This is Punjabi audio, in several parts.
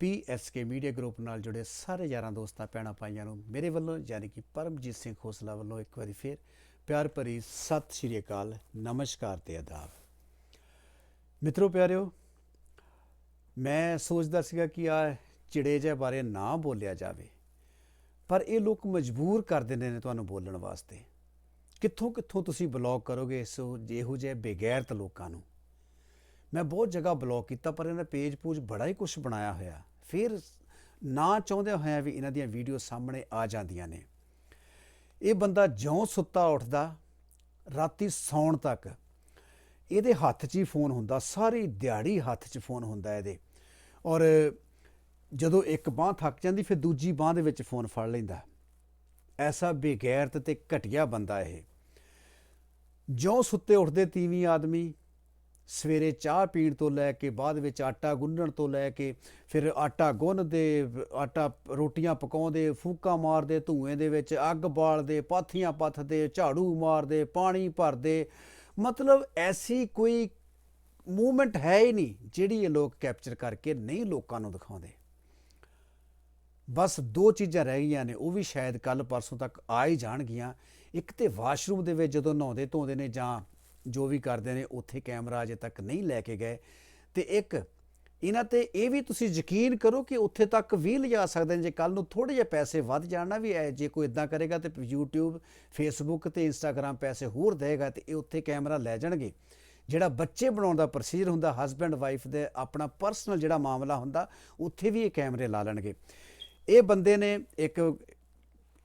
ਪੀਐਸਕੇ ਮੀਡੀਆ ਗਰੁੱਪ ਨਾਲ ਜੁੜੇ ਸਾਰੇ ਯਾਰਾਂ ਦੋਸਤਾਂ, ਭੈਣਾਂ ਪਾਈਆਂ ਨੂੰ ਮੇਰੇ ਵੱਲੋਂ ਯਾਨੀ ਕਿ ਪਰਮਜੀਤ ਸਿੰਘ ਖੋਸਲਾ ਵੱਲੋਂ ਇੱਕ ਵਾਰੀ ਫੇਰ ਪਿਆਰ ਭਰੀ ਸਤਿ ਸ਼੍ਰੀ ਅਕਾਲ, ਨਮਸਕਾਰ ਤੇ ਆਦਾਬ। ਮਿੱਤਰੋ, ਪਿਆਰਿਓ, ਮੈਂ ਸੋਚਦਾ ਸੀਗਾ ਕਿ ਆ ਚਿੜੇ ਜਿਹੇ ਬਾਰੇ ਨਾ ਬੋਲਿਆ ਜਾਵੇ, ਪਰ ਇਹ ਲੋਕ ਮਜਬੂਰ ਕਰ ਦਿੰਦੇ ਨੇ ਤੁਹਾਨੂੰ ਬੋਲਣ ਵਾਸਤੇ। ਕਿੱਥੋਂ ਕਿੱਥੋਂ ਤੁਸੀਂ ਬਲੌਕ ਕਰੋਗੇ ਇਸ ਜਿਹੋ ਜਿਹੇ ਬੇਗੈਰਤ ਲੋਕਾਂ ਨੂੰ? ਮੈਂ ਬਹੁਤ ਜਗ੍ਹਾ ਬਲੌਕ ਕੀਤਾ, ਪਰ ਇਹਨਾਂ ਪੇਜ ਪੂਜ ਬੜਾ ਹੀ ਕੁਝ ਬਣਾਇਆ ਹੋਇਆ। ਫਿਰ ਨਾ ਚਾਹੁੰਦੇ ਹੋਇਆਂ ਵੀ ਇਹਨਾਂ ਦੀਆਂ ਵੀਡੀਓ ਸਾਹਮਣੇ ਆ ਜਾਂਦੀਆਂ ਨੇ। ਇਹ ਬੰਦਾ ਜਿਉਂ ਸੁੱਤਾ ਉੱਠਦਾ, ਰਾਤੀ ਸੌਣ ਤੱਕ ਇਹਦੇ ਹੱਥ 'ਚ ਹੀ ਫੋਨ ਹੁੰਦਾ, ਸਾਰੀ ਦਿਹਾੜੀ ਹੱਥ 'ਚ ਫੋਨ ਹੁੰਦਾ ਇਹਦੇ। ਔਰ ਜਦੋਂ ਇੱਕ ਬਾਹ ਥੱਕ ਜਾਂਦੀ, ਫਿਰ ਦੂਜੀ ਬਾਹ ਦੇ ਵਿੱਚ ਫੋਨ ਫੜ ਲੈਂਦਾ। ਐਸਾ ਬੇਗੈਰਤ ਤੇ ਘਟੀਆ ਬੰਦਾ ਇਹ। ਜਿਉਂ ਸੁੱਤੇ ਉੱਠਦੇ ਤੀਵੀਂ ਆਦਮੀ ਸਵੇਰੇ ਚਾਹ ਪੀਣ ਤੋਂ ਲੈ ਕੇ ਬਾਅਦ ਵਿੱਚ ਆਟਾ ਗੁੰਨਣ ਤੋਂ ਲੈ ਕੇ ਫਿਰ ਆਟਾ ਗੁੰਨਦੇ, ਆਟਾ ਰੋਟੀਆਂ ਪਕਾਉਂਦੇ, ਫੂਕਾਂ ਮਾਰਦੇ, ਧੂਏ ਦੇ ਵਿੱਚ ਅੱਗ ਬਾਲਦੇ, ਪਾਥੀਆਂ ਪੱਥਦੇ, ਝਾੜੂ ਮਾਰਦੇ, ਪਾਣੀ ਭਰਦੇ। ਮਤਲਬ ਐਸੀ ਕੋਈ ਮੂਵਮੈਂਟ ਹੈ ਹੀ ਨਹੀਂ ਜਿਹੜੀ ਇਹ ਲੋਕ ਕੈਪਚਰ ਕਰਕੇ ਨਹੀਂ ਲੋਕਾਂ ਨੂੰ ਦਿਖਾਉਂਦੇ। ਬਸ ਦੋ ਚੀਜ਼ਾਂ ਰਹਿ ਗਈਆਂ ਨੇ, ਉਹ ਵੀ ਸ਼ਾਇਦ ਕੱਲ ਪਰਸੋਂ ਤੱਕ ਆ ਹੀ ਜਾਣਗੀਆਂ। ਇੱਕ ਤੇ ਵਾਸ਼ਰੂਮ ਦੇ ਵਿੱਚ ਜਦੋਂ ਨਹਾਉਂਦੇ ਧੋਂਦੇ ਨੇ ਜਾਂ ਜੋ ਵੀ ਕਰਦੇ ਨੇ, ਉੱਥੇ ਕੈਮਰਾ ਅਜੇ ਤੱਕ ਨਹੀਂ ਲੈ ਕੇ ਗਏ। ਤੇ ਇੱਕ, ਇਹਨਾਂ ਤੇ ਇਹ ਵੀ ਤੁਸੀਂ ਯਕੀਨ ਕਰੋ ਕਿ ਉੱਥੇ ਤੱਕ ਵੀ ਲਿਜਾ ਸਕਦੇ ਨੇ। ਜੇ ਕੱਲ ਨੂੰ ਥੋੜੇ ਜਿਹੇ ਪੈਸੇ ਵੱਧ ਜਾਣਾ ਵੀ ਹੈ ਜੇ ਕੋਈ ਇਦਾਂ ਕਰੇਗਾ ਤੇ YouTube, Facebook ਤੇ Instagram ਪੈਸੇ ਹੋਰ ਦੇਗਾ ਤੇ ਇਹ ਉੱਥੇ ਕੈਮਰਾ ਲੈ ਜਾਣਗੇ। ਜਿਹੜਾ ਬੱਚੇ ਬਣਾਉਣ ਦਾ ਪ੍ਰੋਸੀਜਰ ਹੁੰਦਾ ਹਸਬੈਂਡ ਵਾਈਫ ਦੇ ਆਪਣਾ ਪਰਸਨਲ ਜਿਹੜਾ ਮਾਮਲਾ ਹੁੰਦਾ, ਉੱਥੇ ਵੀ ਇਹ ਕੈਮਰੇ ਲਾ ਲੈਣਗੇ। ਇਹ ਬੰਦੇ ਨੇ ਇੱਕ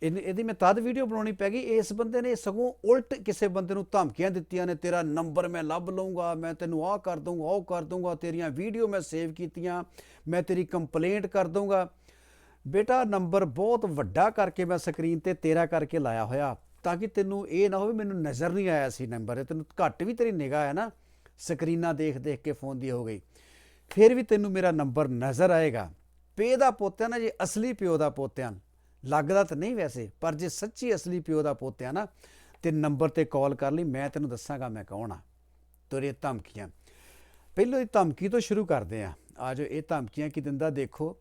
ਇਹਦੀ ਮੈਂ ਤਦ ਵੀਡੀਓ ਬਣਾਉਣੀ ਪੈ ਗਈ, ਇਸ ਬੰਦੇ ਨੇ ਸਗੋਂ ਉਲਟ ਕਿਸੇ ਬੰਦੇ ਨੂੰ ਧਮਕੀਆਂ ਦਿੱਤੀਆਂ ਨੇ, ਤੇਰਾ ਨੰਬਰ ਮੈਂ ਲੱਭ ਲਵਾਂਗਾ ਮੈਂ ਤੈਨੂੰ ਆਹ ਕਰ ਦੂੰਗਾ ਉਹ ਕਰ ਦੂੰਗਾ ਤੇਰੀਆਂ ਵੀਡੀਓ ਮੈਂ ਸੇਵ ਕੀਤੀਆਂ, ਮੈਂ ਤੇਰੀ ਕੰਪਲੇਂਟ ਕਰ ਦੂੰਗਾ ਬੇਟਾ ਨੰਬਰ ਬਹੁਤ ਵੱਡਾ ਕਰਕੇ ਮੈਂ ਸਕਰੀਨ ਤੇ ਤੇਰਾ ਕਰਕੇ ਲਾਇਆ ਹੋਇਆ, ਤਾਂ ਕਿ ਤੈਨੂੰ ਇਹ ਨਾ ਹੋਵੇ ਮੈਨੂੰ ਨਜ਼ਰ ਨਹੀਂ ਆਇਆ ਸੀ ਨੰਬਰ ਤੈਨੂੰ ਘੱਟ ਵੀ ਤੇਰੀ ਨਿਗਾਹ ਹੈ ਨਾ ਸਕਰੀਨਾਂ ਦੇਖ ਦੇਖ ਕੇ ਫੋਨ ਦੀ ਹੋ ਗਈ। ਫਿਰ ਵੀ ਤੈਨੂੰ ਮੇਰਾ ਨੰਬਰ ਨਜ਼ਰ ਆਏਗਾ। ਪੇ ਦਾ ਪੋਤਿਆ ਨਾ ਜੇ ਅਸਲੀ ਪਿਓ ਦਾ ਪੋਤਿਆਂ ਲੱਗਦਾ ਤਾਂ ਨਹੀਂ ਵੈਸੇ, ਪਰ ਜੇ ਸੱਚੀ ਅਸਲੀ ਪਿਓ ਦਾ ਪੁੱਤ ਆ ਨਾ, ਤੇ ਨੰਬਰ ਤੇ ਕਾਲ ਕਰ ਲਈ, ਮੈਂ ਤੈਨੂੰ ਦੱਸਾਂਗਾ ਮੈਂ ਕੌਣ ਆ। ਤੇਰੇ ਧਮਕੀਆਂ। ਪਹਿਲਾਂ ਇਹ ਧਮਕੀ ਤੋਂ ਸ਼ੁਰੂ ਕਰਦੇ ਆ। ਆਜੋ ਇਹ ਧਮਕੀਆਂ ਕੀ ਦਿੰਦਾ ਦੇਖੋ।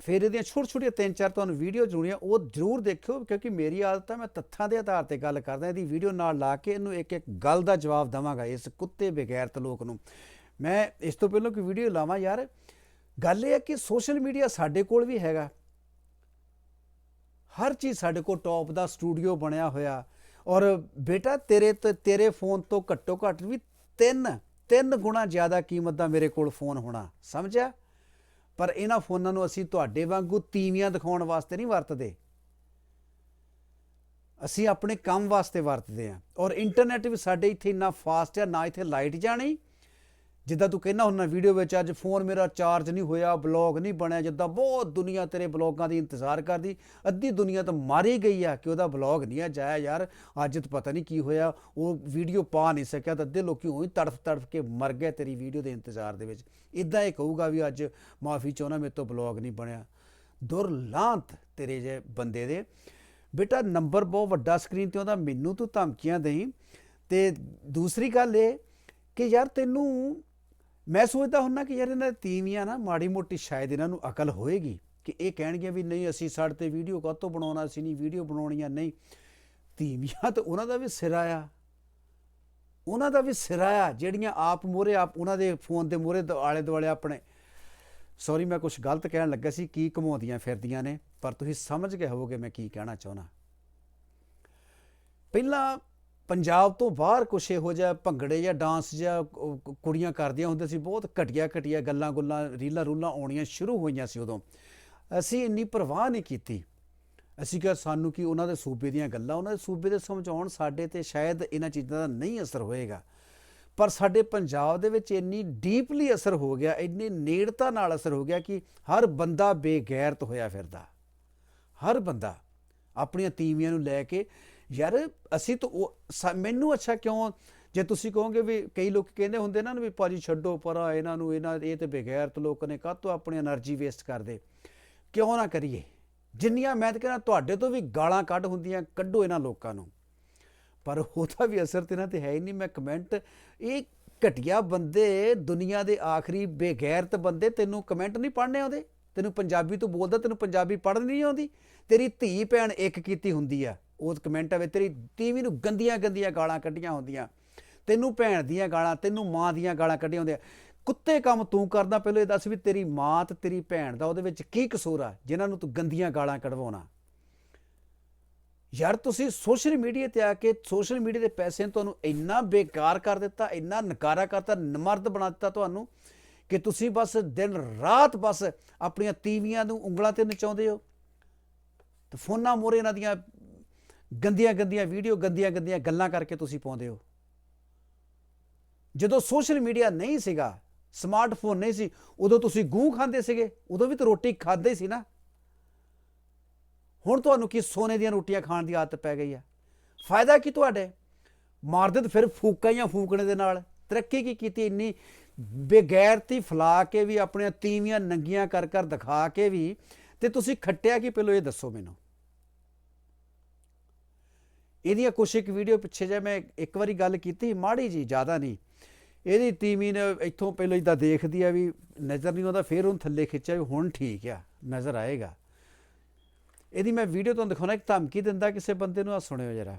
ਫਿਰ ਇਹਦੀਆਂ ਛੋਟ ਛੋਟੀਆਂ ਤਿੰਨ ਚਾਰ ਤੁਹਾਨੂੰ ਵੀਡੀਓ ਜੁੜੀਆਂ, ਉਹ ਜ਼ਰੂਰ ਦੇਖਿਓ, ਕਿਉਂਕਿ ਮੇਰੀ ਆਦਤ ਹੈ ਮੈਂ ਤੱਥਾਂ ਦੇ ਆਧਾਰ ਤੇ ਗੱਲ ਕਰਦਾ, ਇਹਦੀ ਵੀਡੀਓ ਨਾਲ ਲਾ ਕੇ ਇਹਨੂੰ ਇੱਕ ਇੱਕ ਗੱਲ ਦਾ ਜਵਾਬ ਦਵਾਂਗਾ, ਇਸ ਕੁੱਤੇ ਬਗੈਰਤ ਲੋਕ ਨੂੰ। ਮੈਂ ਇਸ ਤੋਂ ਪਹਿਲਾਂ ਕੋਈ ਵੀਡੀਓ ਲਾਵਾਂ ਯਾਰ। ਗੱਲ ਇਹ ਹੈ ਕਿ ਸੋਸ਼ਲ ਮੀਡੀਆ ਸਾਡੇ ਕੋਲ ਵੀ ਹੈਗਾ। ਹਰ ਚੀਜ਼ ਸਾਡੇ ਕੋਲ ਟੌਪ ਦਾ ਸਟੂਡੀਓ ਬਣਿਆ ਹੋਇਆ। ਔਰ ਬੇਟਾ, ਤੇਰੇ ਤੇ, ਤੇਰੇ ਫੋਨ ਤੋਂ ਘੱਟੋ ਘੱਟ ਵੀ ਤਿੰਨ ਤਿੰਨ ਗੁਣਾ ਜ਼ਿਆਦਾ ਕੀਮਤ ਦਾ ਮੇਰੇ ਕੋਲ ਫੋਨ ਹੋਣਾ, ਸਮਝਿਆ? ਪਰ ਇਹਨਾਂ ਫੋਨਾਂ ਨੂੰ ਅਸੀਂ ਤੁਹਾਡੇ ਵਾਂਗੂ ਤੀਵੀਆਂ ਦਿਖਾਉਣ ਵਾਸਤੇ ਨਹੀਂ ਵਰਤਦੇ। ਅਸੀਂ ਆਪਣੇ ਕੰਮ ਵਾਸਤੇ ਵਰਤਦੇ ਹਾਂ। ਔਰ ਇੰਟਰਨੈਟ ਵੀ ਸਾਡੇ ਇੱਥੇ ਇੰਨਾ ਫਾਸਟ ਹੈ ਨਾ ਇੱਥੇ ਲਾਈਟ ਜਾਣੀ। ਜਿੱਦਾਂ ਤੂੰ ਕਹਿੰਦਾ ਹੁੰਦਾ ਵੀਡੀਓ ਵਿੱਚ ਅੱਜ ਫੋਨ ਮੇਰਾ ਚਾਰਜ ਨਹੀਂ ਹੋਇਆ ਬਲੌਗ ਨਹੀਂ ਬਣਿਆ, ਜਿੱਦਾਂ ਬਹੁਤ ਦੁਨੀਆ ਤੇਰੇ ਬਲੌਗਾਂ ਦੀ ਇੰਤਜ਼ਾਰ ਕਰਦੀ, ਅੱਧੀ ਦੁਨੀਆ ਤਾਂ ਮਾਰੀ ਗਈ ਆ ਕਿ ਉਹਦਾ ਬਲੌਗ ਨਹੀਂ ਅੱਜ ਆਇਆ ਯਾਰ, ਅੱਜ ਤਾਂ ਪਤਾ ਨਹੀਂ ਕੀ ਹੋਇਆ, ਉਹ ਵੀਡੀਓ ਪਾ ਨਹੀਂ ਸਕਿਆ ਤਾਂ ਅੱਧੇ ਲੋਕੀ ਉਹੀ ਤੜਫ ਤੜਫ ਕੇ ਮਰ ਗਏ ਤੇਰੀ ਵੀਡੀਓ ਦੇ ਇੰਤਜ਼ਾਰ ਦੇ ਵਿੱਚ। ਇਦਾਂ ਇਹ ਕਹੂਗਾ ਵੀ ਅੱਜ ਮਾਫੀ ਚਾਹੁੰਦਾ, ਮੇਰੇ ਤੋਂ ਬਲੌਗ ਨਹੀਂ ਬਣਿਆ। ਦੁਰਲਾਂਤ ਤੇਰੇ ਜੇ ਬੰਦੇ ਦੇ। ਬੇਟਾ ਨੰਬਰ ਬਹੁਤ ਵੱਡਾ ਸਕਰੀਨ ਤੇ ਉਹਦਾ ਮੈਨੂੰ ਤੂੰ ਧਮਕੀਆਂ ਦੇਈ। ਤੇ ਦੂਸਰੀ ਗੱਲ ਇਹ ਕਿ ਯਾਰ ਤੈਨੂੰ ਮੈਂ ਸੋਚਦਾ ਹੁੰਨਾ ਕਿ ਯਾਰ ਇਹਨਾਂ ਦੇ ਤੀਵੀਆਂ ਨਾ ਮਾੜੀ ਮੋਟੀ ਸ਼ਾਇਦ ਇਹਨਾਂ ਨੂੰ ਅਕਲ ਹੋਏਗੀ ਕਿ ਇਹ ਕਹਿਣਗੇ ਵੀ ਨਹੀਂ, ਅਸੀਂ ਸਾਡੇ ਤੇ ਵੀਡੀਓ ਕਾਹਤੋਂ ਬਣਾਉਣਾ ਸੀ ਨਹੀਂ ਵੀਡੀਓ ਬਣਾਉਣੀਆਂ, ਨਹੀਂ। ਤੀਵੀਆਂ ਤਾਂ ਉਹਨਾਂ ਦਾ ਵੀ ਸਿਰਾ ਆ ਉਹਨਾਂ ਦਾ ਵੀ ਸਿਰਾ ਆ ਜਿਹੜੀਆਂ ਆਪ ਮੋਰੇ ਆਪ ਉਹਨਾਂ ਦੇ ਫੋਨ ਦੇ ਮੋਰੇ ਆਲੇ ਦੁਆਲੇ ਆਪਣੇ। ਸੌਰੀ ਮੈਂ ਕੁਝ ਗਲਤ ਕਹਿਣ ਲੱਗਾ ਸੀ, ਕੀ ਘਮਾਉਂਦੀਆਂ ਫਿਰਦੀਆਂ ਨੇ, ਪਰ ਤੁਸੀਂ ਸਮਝ ਗਏ ਹੋਵੋਗੇ ਮੈਂ ਕੀ ਕਹਿਣਾ ਚਾਹੁੰਦਾ। ਪਹਿਲਾਂ ਪੰਜਾਬ ਤੋਂ ਬਾਹਰ ਕੁਛ ਇਹੋ ਜਿਹਾ ਭੰਗੜੇ ਜਾਂ ਡਾਂਸ ਜਾਂ ਕੁੜੀਆਂ ਕਰਦੀਆਂ ਹੁੰਦੀਆਂ ਸੀ, ਬਹੁਤ ਘਟੀਆ ਘਟੀਆ ਗੱਲਾਂ ਗੁੱਲਾਂ, ਰੀਲਾਂ ਰੂਲਾਂ ਆਉਣੀਆਂ ਸ਼ੁਰੂ ਹੋਈਆਂ ਸੀ ਉਦੋਂ। ਅਸੀਂ ਇੰਨੀ ਪਰਵਾਹ ਨਹੀਂ ਕੀਤੀ। ਅਸੀਂ ਕਿਹਾ ਸਾਨੂੰ ਕੀ ਉਹਨਾਂ ਦੇ ਸੂਬੇ ਦੀਆਂ ਗੱਲਾਂ, ਉਹਨਾਂ ਦੇ ਸੂਬੇ ਦੇ ਸਮਝਾਉਣ ਸਾਡੇ ਤੇ ਸ਼ਾਇਦ ਇਹਨਾਂ ਚੀਜ਼ਾਂ ਦਾ ਨਹੀਂ ਅਸਰ ਹੋਏਗਾ। ਪਰ ਸਾਡੇ ਪੰਜਾਬ ਦੇ ਵਿੱਚ ਇੰਨੀ ਡੀਪਲੀ ਅਸਰ ਹੋ ਗਿਆ, ਇੰਨੀ ਨੇੜਤਾ ਨਾਲ ਅਸਰ ਹੋ ਗਿਆ ਕਿ ਹਰ ਬੰਦਾ ਬੇਗੈਰਤ ਹੋਇਆ ਫਿਰਦਾ। ਹਰ ਬੰਦਾ, ਆਪਣੀਆਂ ਤੀਵੀਆਂ ਨੂੰ ਲੈ ਕੇ ਯਾਰ ਅਸੀਂ ਤਾਂ ਉਹ ਮੈਨੂੰ ਅੱਛਾ ਕਿਉਂ ਜੇ ਤੁਸੀਂ ਕਹੋਗੇ ਵੀ ਕਈ ਲੋਕ ਕਹਿੰਦੇ ਹੁੰਦੇ ਨਾ ਵੀ ਭਾਜੀ ਛੱਡੋ ਪਰਾ ਇਹਨਾਂ ਨੂੰ, ਇਹਨਾਂ ਇਹ ਤੇ ਬਗੈਰਤ ਲੋਕ ਨੇ, ਕਾਹ ਤੋਂ ਆਪਣੀ એનર્ਜੀ ਵੇਸਟ ਕਰਦੇ? ਕਿਉਂ ਨਾ ਕਰੀਏ? ਜਿੰਨੀਆਂ ਮੈਂ ਤਾਂ ਕਹਿੰਦਾ ਤੁਹਾਡੇ ਤੋਂ ਵੀ ਗਾਲਾਂ ਕੱਢ ਹੁੰਦੀਆਂ, ਕੱਢੋ ਇਹਨਾਂ ਲੋਕਾਂ ਨੂੰ। ਪਰ ਉਹਦਾ ਵੀ ਅਸਰ ਤੇ ਨਾ ਤੇ ਹੈ ਹੀ ਨਹੀਂ। ਮੈਂ ਕਮੈਂਟ ਇਹ ਘਟੀਆ ਬੰਦੇ ਦੁਨੀਆ ਦੇ ਆਖਰੀ ਬੇਗੈਰਤ ਬੰਦੇ ਤੈਨੂੰ ਕਮੈਂਟ ਨਹੀਂ ਪੜਨੇ ਆਉਂਦੇ? ਤੈਨੂੰ ਪੰਜਾਬੀ ਤੋਂ ਬੋਲਦਾ, ਤੈਨੂੰ ਪੰਜਾਬੀ ਪੜ੍ਹਨੀ ਨਹੀਂ ਆਉਂਦੀ? ਤੇਰੀ ਧੀ ਭੈਣ ਇੱਕ ਕੀਤੀ ਹੁੰਦੀ ਆ। ਉਹ ਕਮੈਂਟ ਆਵੇ ਤੇਰੀ ਟੀਵੀ ਨੂੰ ਗੰਦੀਆਂ ਗੰਦੀਆਂ ਗਾਲਾਂ ਕੱਢੀਆਂ ਹੁੰਦੀਆਂ। ਤੈਨੂੰ ਭੈਣ ਦੀਆਂ ਗਾਲਾਂ, ਤੈਨੂੰ ਮਾਂ ਦੀਆਂ ਗਾਲਾਂ ਕੱਢੀਆਂ ਹੁੰਦੀਆਂ। ਕੁੱਤੇ ਕੰਮ ਤੂੰ ਕਰਦਾ, ਪਹਿਲਾਂ ਇਹ ਦੱਸ ਵੀ ਤੇਰੀ ਮਾਂ ਤੇ ਤੇਰੀ ਭੈਣ ਦਾ ਉਹਦੇ ਵਿੱਚ ਕੀ ਕਸੂਰ ਆ, ਜਿਨ੍ਹਾਂ ਨੂੰ ਤੂੰ ਗੰਦੀਆਂ ਗਾਲਾਂ ਕਢਵਾਉਣਾ। ਯਾਰ ਤੁਸੀਂ ਸੋਸ਼ਲ ਮੀਡੀਆ ਤੇ ਆ ਕੇ ਸੋਸ਼ਲ ਮੀਡੀਆ ਦੇ ਪੈਸੇ ਨੇ ਤੁਹਾਨੂੰ ਇੰਨਾ ਬੇਕਾਰ ਕਰ ਦਿੱਤਾ, ਇੰਨਾ ਨਕਾਰਾ ਕਰਤਾ ਨਮਰਦ ਬਣਾ ਦਿੱਤਾ ਤੁਹਾਨੂੰ ਕਿ ਤੁਸੀਂ ਬਸ ਦਿਨ ਰਾਤ ਬਸ ਆਪਣੀਆਂ ਤੀਵੀਆਂ ਨੂੰ ਉਂਗਲਾਂ ਤੇ ਨਚਾਉਂਦੇ ਹੋ। ਤੇ ਫੋਨਾਂ ਮੋਰੇ ਇਹਨਾਂ ਦੀਆਂ ਗੰਦੀਆਂ ਗੰਦੀਆਂ ਵੀਡੀਓ, ਗੰਦੀਆਂ ਗੰਦੀਆਂ ਗੱਲਾਂ ਕਰਕੇ ਤੁਸੀਂ ਪਾਉਂਦੇ ਹੋ। ਜਦੋਂ ਸੋਸ਼ਲ ਮੀਡੀਆ ਨਹੀਂ ਸੀਗਾ, ਸਮਾਰਟਫੋਨ ਨਹੀਂ ਸੀ, ਉਦੋਂ ਤੁਸੀਂ ਗੂੰ ਖਾਂਦੇ ਸੀਗੇ, ਉਦੋਂ ਵੀ ਤਾਂ ਰੋਟੀ ਖਾਂਦੇ ਹੀ ਸੀ ਨਾ। ਹੁਣ ਤੁਹਾਨੂੰ ਕੀ ਸੋਨੇ ਦੀਆਂ ਰੋਟੀਆਂ ਖਾਣ ਦੀ ਆਦਤ ਪੈ ਗਈ ਆ? ਫਾਇਦਾ ਕੀ ਤੁਹਾਡੇ? ਮਾਰਦੇ ਫਿਰ ਫੂਕਾਂ ਜਾਂ ਫੂਕਣੇ ਦੇ ਨਾਲ। ਤਰੱਕੀ ਕੀ ਕੀਤੀ ਇੰਨੀ? ਬੇਗੈਰਤੀ ਫਲਾ ਕੇ ਵੀ ਆਪਣੀਆਂ ਤੀਵੀਆਂ ਨੰਗੀਆਂ ਕਰ ਕਰ ਦਿਖਾ ਕੇ ਵੀ, ਤੇ ਤੁਸੀਂ ਖੱਟਿਆ ਕੀ ਪਹਿਲੋ ਇਹ ਦੱਸੋ ਮੈਨੂੰ? ਇਹਦੀਆਂ ਕੁਛ ਇੱਕ ਵੀਡੀਓ ਪਿੱਛੇ ਜੇ ਮੈਂ ਇੱਕ ਵਾਰੀ ਗੱਲ ਕੀਤੀ, ਮਾੜੀ ਜੀ ਜ਼ਿਆਦਾ ਨਹੀਂ। ਇਹਦੀ ਤੀਵੀ ਨੇ ਇੱਥੋਂ ਪਹਿਲਾਂ ਇਦਾਂ ਦੇਖਦੀ ਆ ਵੀ ਨਜ਼ਰ ਨਹੀਂ ਆਉਂਦਾ, ਫਿਰ ਉਹਨੂੰ ਥੱਲੇ ਖਿੱਚਿਆ ਵੀ ਹੁਣ ਠੀਕ ਆ, ਨਜ਼ਰ ਆਏਗਾ। ਇਹਦੀ ਮੈਂ ਵੀਡੀਓ ਤੁਹਾਨੂੰ ਦਿਖਾਉਣਾ, ਇੱਕ ਧਮਕੀ ਦਿੰਦਾ ਕਿਸੇ ਬੰਦੇ ਨੂੰ ਆ ਸੁਣਿਓ ਜਰਾ।